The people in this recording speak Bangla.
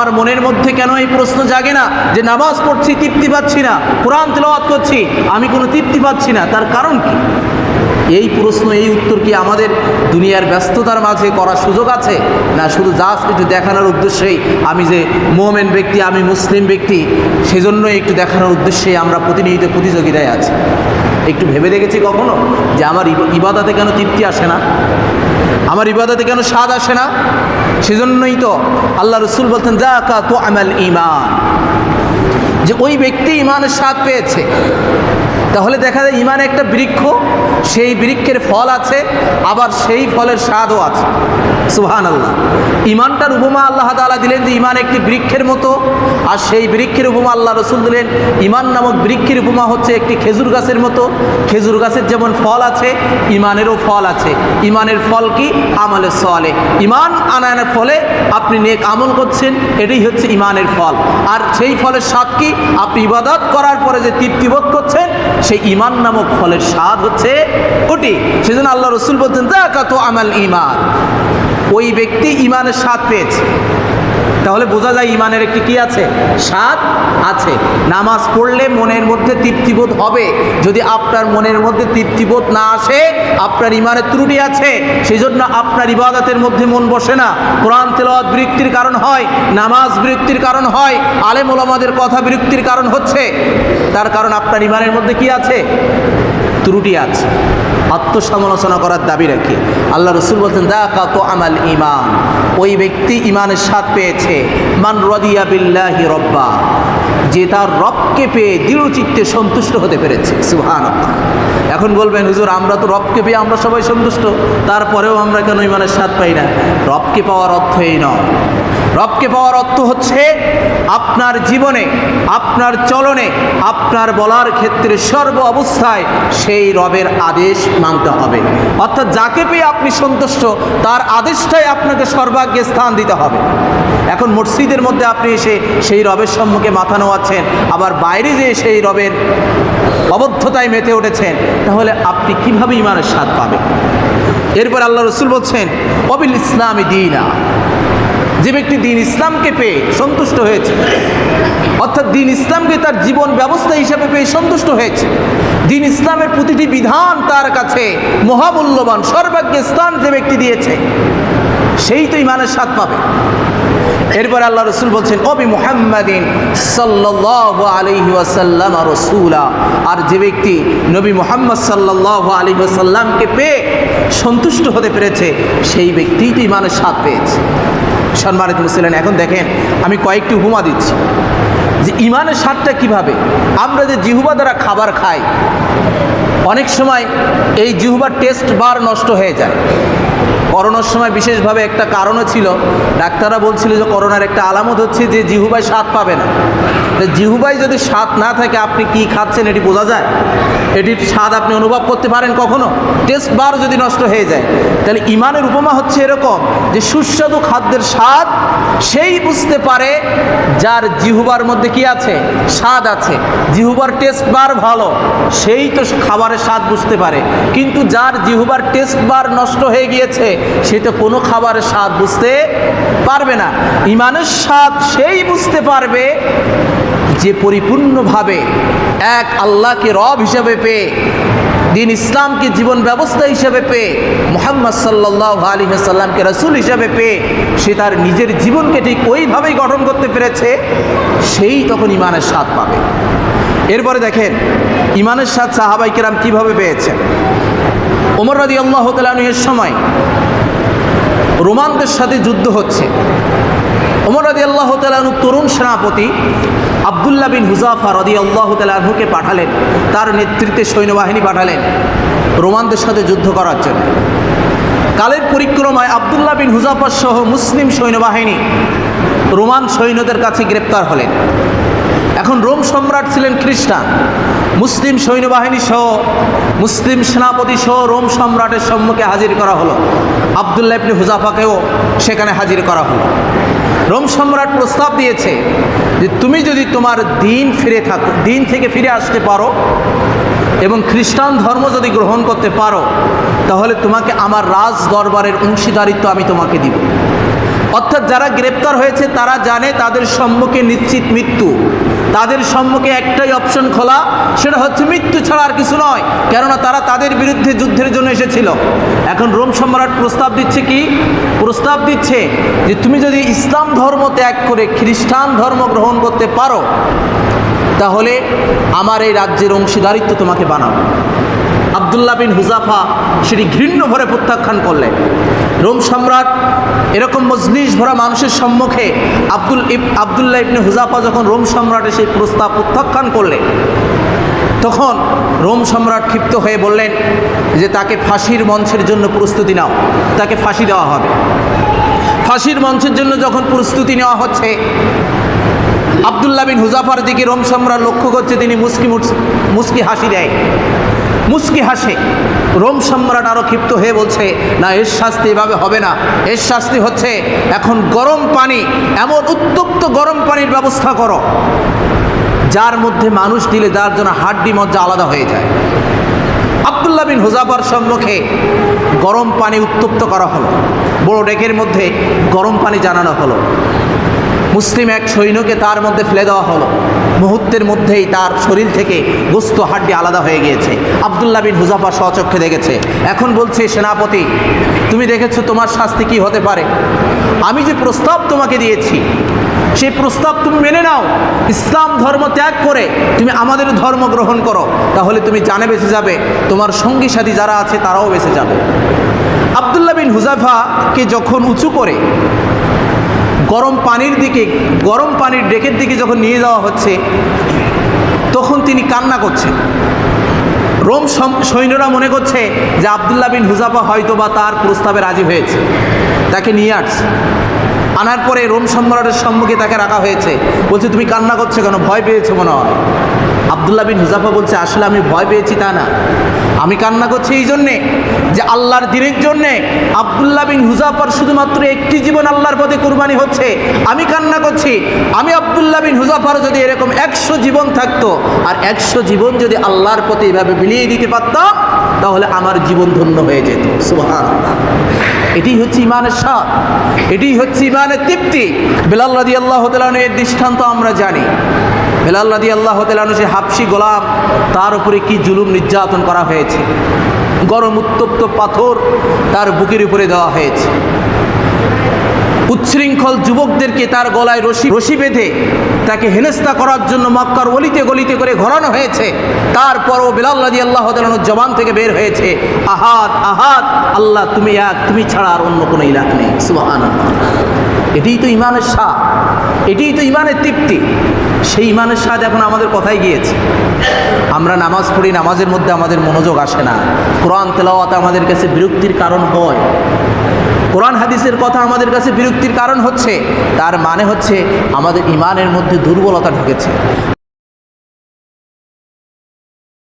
আমার মনের মধ্যে কেন এই প্রশ্ন জাগে না? যে নামাজ পড়ছি, তৃপ্তি পাচ্ছি না, কোরআন তেলাওয়াত করছি, আমি কোনো তৃপ্তি পাচ্ছি না, তার কারণ কি? এই প্রশ্ন, এই উত্তর কি আমাদের দুনিয়ার ব্যস্ততার মাঝে করার সুযোগ আছে? না, শুধু জাস্ট একটু দেখানোর উদ্দেশ্যেই আমি যে মোমেন ব্যক্তি, আমি মুসলিম ব্যক্তি সেজন্য একটু দেখানোর উদ্দেশ্যে আমরা প্রতিনিয়ত প্রতিযোগিতায় আছি। একটু ভেবে দেখেছি কখনো যে আমার ইবা- ইবাদাতে কেন তৃপ্তি আসে না? আমার ইবাদাতে কেন স্বাদ আসে না? সেজন্যই তো আল্লাহ রসুল বলতেন জাকা তো আমাল ইমান যে ওই ব্যক্তি ইমানের স্বাদ পেয়েছে। তাহলে দেখা যায় ইমান একটা বৃক্ষ, সেই বৃক্ষের ফল আছে, আবার সেই ফলের স্বাদও আছে। সুহান আল্লাহ ইমানটার উপমা আল্লাহ তালা দিলেন যে, ইমান একটি বৃক্ষের মতো, আর সেই বৃক্ষের উপমা আল্লাহ রসুল দিলেন, ইমান নামক বৃক্ষের উপমা হচ্ছে একটি খেজুর গাছের মতো। খেজুর গাছের যেমন ফল আছে, ইমানেরও ফল আছে। ইমানের ফল কি? আমলের সলে ইমান আনায়নের ফলে আপনি নেক আমল করছেন, এটাই হচ্ছে ইমানের ফল। আর সেই ফলের স্বাদ কি? আপনি ইবাদত করার পরে যে তৃপ্তিবোধ করছেন, সেই ইমান নামক ফলের স্বাদ হচ্ছে ওটি সেজন্য আল্লাহ রসুল বলছেন দেখা তো আমাল ইমান ওই ব্যক্তি ইমানের স্বাদ পেয়েছে। তাহলে বোঝা যায় ইমানের একটি কি আছে? স্বাদ আছে। নামাজ পড়লে মনের মধ্যে তৃপ্তিবোধ হবে। যদি আপনার মনের মধ্যে তৃপ্তিবোধ না আসে, আপনার ইমানের ত্রুটি আছে সেই জন্য আপনার ইবাদতের মধ্যে মন বসে না। কোরআন তেলাওয়াত বৃত্তির কারণ হয়, নামাজ বৃত্তির কারণ হয়, আলেম ওলামাদের কথা বৃত্তির কারণ হচ্ছে। তার কারণ আপনার ইমানের মধ্যে কি আছে? ত্রুটি আছে। আত্মসমালোচনা করার দাবি রাখি। আল্লাহ রসুল বলছেন দা কাত আমাল ইমান ওই ব্যক্তি ইমানের স্বাদ পেয়েছে। মান রদিয়া বিল্লাহি রব্বা। যে তার রবকে পেয়ে দৃঢ়চিত্তে সন্তুষ্ট হতে পেরেছে। সুহান এখন বলবেন, হুজুর, আমরা তো রবকে পেয়ে আমরা সবাই সন্তুষ্ট। তারপরেও আমরা কেন ইমানের স্বাদ পাই না? রবকে পাওয়ার অর্থ এই নয়। রবকে পাওয়ার অর্থ হচ্ছে আপনার জীবনে, আপনার চলনে, আপনার বলার ক্ষেত্রে সর্ব অবস্থায় সেই রবের আদেশ মানতে হবে। অর্থাৎ যাকে পেয়ে আপনি সন্তুষ্ট, তার আদেশটাই আপনাকে সর্বাগ্যে স্থান দিতে হবে। এখন মসজিদের মধ্যে আপনি এসে সেই রবের সম্মুখে মাথা নোয়াচ্ছেন, আবার বাইরে যেয়ে সেই রবের অবদ্ধতায় মেতে উঠেছেন, তাহলে আপনি কীভাবে ইমানের স্বাদ পাবেন? এরপর আল্লাহ রসুল বলছেন, অবিল ইসলামী দিনা। যে ব্যক্তি দিন ইসলামকে পেয়ে সন্তুষ্ট হয়েছে, অর্থাৎ দিন ইসলামকে তার জীবন ব্যবস্থা হিসাবে পেয়ে সন্তুষ্ট হয়েছে, দিন ইসলামের প্রতিটি বিধান তার কাছে মহামূল্যবান সর্বাগ্যে স্থান যে ব্যক্তি দিয়েছে, সেই তো ইমানের স্বাদ পাবে। এরপর আল্লাহ রসুল বলছেন, অবি মুহাম্মাদিন সাল্লাহ আলহি ওয়াসাল্লাম রসুলা। আর যে ব্যক্তি নবী মোহাম্মদ সাল্লাহ আলী ওয়াসাল্লামকে পেয়ে সন্তুষ্ট হতে পেরেছে, সেই ব্যক্তিই তো ইমানের স্বাদ পেয়েছে। সম্মানিত মুসলিম, এখন দেখেন, আমি কয়েকটি হুমা দিচ্ছি। যে ইমানের স্বাদটা কীভাবে? আমরা যে জিহুবা দ্বারা খাবার খাই, অনেক সময় এই জিহুবার টেস্ট বার নষ্ট হয়ে যায়। করোনার সময় বিশেষভাবে একটা কারণও ছিল। ডাক্তাররা বলছিল যে করোনার একটা আলামত হচ্ছে যে জিহুবাই স্বাদ পাবে না। জিহুবাই যদি স্বাদ না থাকে, আপনি কি খাচ্ছেন এটি বোঝা যায়? এটির স্বাদ আপনি অনুভব করতে পারেন কখনো? টেস্ট বার যদি নষ্ট হয়ে যায়, তাহলে ইমানের উপমা হচ্ছে এরকম যে সুস্বাদু খাদ্যের স্বাদ সেই বুঝতে পারে যার জিহুবার মধ্যে কি আছে? স্বাদ আছে। জিহুবার টেস্ট বার ভালো, সেই তো খাবারের স্বাদ বুঝতে পারে। কিন্তু যার জিহুবার টেস্ট বার নষ্ট হয়ে গিয়েছে সে তো কোনো খাবারের স্বাদ বুঝতে পারবে না। ইমানের স্বাদ সেই বুঝতে পারবে যে পরিপূর্ণভাবে এক আল্লাহকে রব হিসাবে পেয়ে, দিন ইসলামকে জীবন ব্যবস্থা হিসেবে পেয়ে, মোহাম্মদ সাল্লাহ আলী সাল্লামকে রসুল হিসাবে পেয়ে সে তার নিজের জীবনকে ঠিক ওইভাবেই গঠন করতে পেরেছে, সেই তখন ইমানের স্বাদ পাবে। এরপরে দেখেন, ইমানের স্বাদ সাহাবাই কেরাম কীভাবে পেয়েছেন? ওমর রাদি আল্লাহ তালের সময় রোমানদের সাথে যুদ্ধ হচ্ছে। ওমর রাদি আল্লাহ তালু তরুণ সেনাপতি আবদুল্লাহ বিন হুজাফা রদি আল্লাহ তালুকে পাঠালেন, তার নেতৃত্বে সৈন্যবাহিনী পাঠালেন রোমানদের সাথে যুদ্ধ করার জন্য। কালের পরিক্রমায় আবদুল্লাহ বিন হুজাফার সহ মুসলিম সৈন্যবাহিনী রোমান সৈন্যদের কাছে গ্রেপ্তার হলেন। এখন রোম সম্রাট ছিলেন খ্রিস্টান, মুসলিম সৈন্যবাহিনী সহ মুসলিম সেনাপতি সহ রোম সম্রাটের সম্মুখে হাজির করা হলো। আবদুল্লাহ ইবনে হুজাফাকেও সেখানে হাজির করা হলো। রোম সম্রাট প্রস্তাব দিয়েছে যে তুমি যদি তোমার দিন ফিরে থাকো, দিন থেকে ফিরে আসতে পারো এবং খ্রিস্টান ধর্ম যদি গ্রহণ করতে পারো, তাহলে তোমাকে আমার রাজ দরবারের অংশীদারিত্ব আমি তোমাকে দিব। অর্থাৎ যারা গ্রেপ্তার হয়েছে, তারা জানে তাদের সম্মুখে নিশ্চিত মৃত্যু। তাদের সম্মুখে একটাই অপশন খোলা, সেটা হচ্ছে মৃত্যু ছাড়া আর কিছু নয়, কেননা তারা তাদের বিরুদ্ধে যুদ্ধের জন্য এসেছিল। এখন রোম সম্রাট প্রস্তাব দিচ্ছে কি? প্রস্তাব দিচ্ছে যে তুমি যদি ইসলাম ধর্ম ত্যাগ করে খ্রিস্টান ধর্ম গ্রহণ করতে পারো, তাহলে আমার এই রাজ্যের অংশীদারিত্ব তোমাকে বানাবো। আবদুল্লাহ বিন হুজাফা সেটি ঘৃণ্য ভরে প্রত্যাখ্যান করলেন। রোম সম্রাট এরকম মজলিস ভরা মানুষের সম্মুখে আব্দুল ইব আবদুল্লাহ ইবনে হুজাফা যখন রোম সম্রাটের সেই প্রস্তাব প্রত্যাখ্যান করলেন, তখন রোম সম্রাট ক্ষিপ্ত হয়ে বললেন যে, তাকে ফাঁসির মঞ্চের জন্য প্রস্তুতি নাও, তাকে ফাঁসি দেওয়া হবে। ফাঁসির মঞ্চের জন্য যখন প্রস্তুতি নেওয়া হচ্ছে, আবদুল্লাহ বিন হুজাফার দিকে রোম সম্রাট লক্ষ্য করছে, তিনি মুসকি মুস- মুস্কি হাসি দেয়। মুস্কি হাসে। রোম সম্রাট আরও ক্ষিপ্ত হয়ে বলছে, না, এর শাস্তি এভাবে হবে না। এর শাস্তি হচ্ছে, এখন গরম পানি, এমন উত্তপ্ত গরম পানির ব্যবস্থা করো। যার মধ্যে মানুষ দিলে যার জন্য হাড্ডি মজ্জা আলাদা হয়ে যায়। আবদুল্লাহ বিন হুজাফার সম্মুখে গরম পানি উত্তপ্ত করা হলো। বড় ডেকের মধ্যে গরম পানি জানানো হলো। মুসলিম এক সৈন্যকে তার মধ্যে ফেলে দেওয়া হলো। মুহূর্তের মধ্যেই তার শরীর থেকে গোস্ত হাড্ডি আলাদা হয়ে গিয়েছে। আবদুল্লাহ বিন হুজাফা স্বচক্ষে দেখেছে। এখন বলছে, সেনাপতি, তুমি দেখেছ তোমার শাস্তি কি হতে পারে? আমি যে প্রস্তাব তোমাকে দিয়েছি, সেই প্রস্তাব তুমি মেনে নাও। ইসলাম ধর্ম ত্যাগ করে তুমি আমাদের ধর্ম গ্রহণ করো। তাহলে তুমি জানে বেঁচে যাবে। তোমার সঙ্গী সাথী যারা আছে তারাও বেঁচে যাবে। আবদুল্লাহ বিন হুজাফাকে যখন উঁচু করে গরম পানির দিকে, গরম পানির ডেকের দিকে যখন নিয়ে যাওয়া হচ্ছে, তখন তিনি কান্না করছেন। রোম সৈন্যরা মনে করছে যে আবদুল্লাহ বিন হুজাফা হয়তো বা তার প্রস্তাবে রাজি হয়েছে, তাকে নিয়ে আসছে। আনার পরে রোম সম্রাটের সম্মুখে তাকে রাখা হয়েছে। বলছে, তুমি কান্না করছ কেন? ভয় পেয়েছ মনে হয়? আবদুল্লাহ বিন হুজাফা বলছে, আসলে আমি ভয় পেয়েছি তা না। আমি কান্না করছি এই জন্যে যে আল্লাহর দিনের জন্যে আবদুল্লাহ বিন হুজাফার শুধুমাত্র একটি জীবন আল্লাহর পথে কুরবানি হচ্ছে। আমি কান্না করছি। আমি আবদুল্লাহ বিন হুজাফার যদি এরকম একশো জীবন থাকতো আর একশো জীবন যদি আল্লাহর পথে এভাবে বিলিয়ে দিতে পারতাম তাহলে আমার জীবন ধন্য হয়ে যেত। সুবহান এটি হচ্ছে ইমানের স্বাদ। এটি হচ্ছে ইমানের তৃপ্তি। বেলাল রাদি আল্লাহ এর দৃষ্টান্ত আমরা জানি। বেলাল রাদি আল্লাহ তালানু সে হাফসি গোলাম, তার উপরে কি জুলুম নির্যাতন করা হয়েছে? গরম উত্তপ্ত পাথর তার বুকের উপরে দেওয়া হয়েছে। উচ্ছৃঙ্খল যুবকদেরকে তার গলায় রশি রশি বেঁধে তাকে হেনস্তা করার জন্য মক্কার অলিতে গলিতে করে ঘোরানো হয়েছে। তারপরও বেলাল্লাদি আল্লাহ তালানুর জবান থেকে বের হয়েছে আহাত আহাত আল্লাহ তুমি এক, তুমি ছাড়া আর অন্য কোনো ইলাক নেই। সুবাহান এটিই তো ইমানের স্বাদ, এটিই তো ইমানের তৃপ্তি। সেই ইমানের স্বাদ এখন আমাদের কথাই গিয়েছে। আমরা নামাজ পড়ি, নামাজের মধ্যে আমাদের মনোযোগ আসে না। কোরআন, তেলাওয়াত আমাদের কাছে বিরক্তির কারণ হয়। কোরআন, হাদিসের কথা আমাদের কাছে বিরক্তির কারণ হচ্ছে, তার মানে হচ্ছে আমাদের ইমানের মধ্যে দুর্বলতা ঢুকেছে।